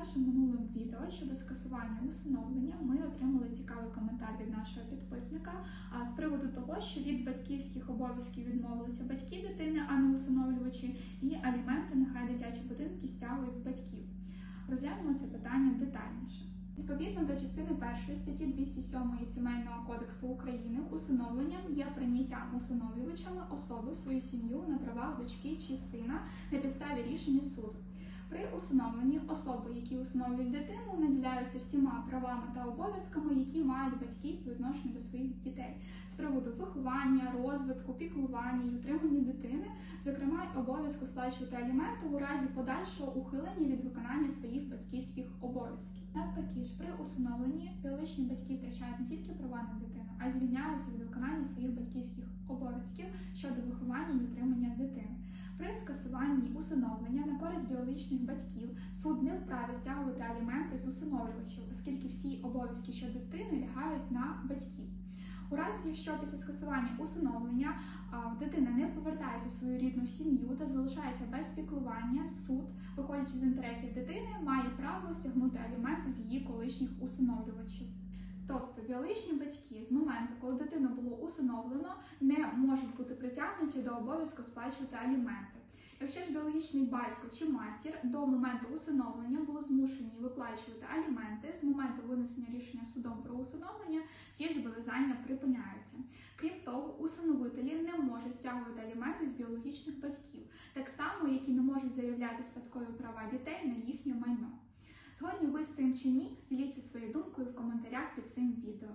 нашим минулим відео щодо скасування усиновлення ми отримали цікавий коментар від нашого підписника з приводу того, що від батьківських обов'язків відмовилися батьки дитини, а не усиновлювачі, і аліменти нехай дитячі будинки стягують з батьків. Розглянемо це питання детальніше. Відповідно до частини 1 статті 207 Сімейного кодексу України, усиновленням є прийняттям усиновлювачами особи в свою сім'ю на правах дочки чи сина на підставі рішення суду. При усиновленні особи, які усиновлюють дитину, наділяються всіма правами та обов'язками, які мають батьки по відношенню до своїх дітей з приводу виховання, розвитку, піклування і утримання дитини, зокрема й обов'язку сплачувати аліменти у разі подальшого ухилення від виконання своїх батьківських обов'язків. Навпаки ж при усиновленні біологічні батьки втрачають не тільки права на дитину, а й звільняються від виконання своїх батьківських обов'язків щодо виховання і утримання дитини. При скасуванні усиновлення на користь біологічних батьків суд не вправі стягувати аліменти з усиновлювачів, оскільки всі обов'язки щодо дитини лягають на батьків. У разі, якщо після скасування усиновлення дитина не повертається у свою рідну сім'ю та залишається без піклування, суд, виходячи з інтересів дитини, має право стягнути аліменти з її колишніх усиновлювачів. Тобто біологічні батьки з моменту, коли дитину було усиновлено, не можуть бути притягнуті до обов'язку сплачувати аліменти. Якщо ж біологічний батько чи матір до моменту усиновлення були змушені виплачувати аліменти, з моменту винесення рішення судом про усиновлення ці зобов'язання припиняються. Крім того, усиновителі не можуть стягувати аліменти з біологічних батьків, так само, як і не можуть заявляти спадкові права дітей на їхнє майно. Згодні ви з цим чи ні, діліться своєю думкою в коментарях під цим відео.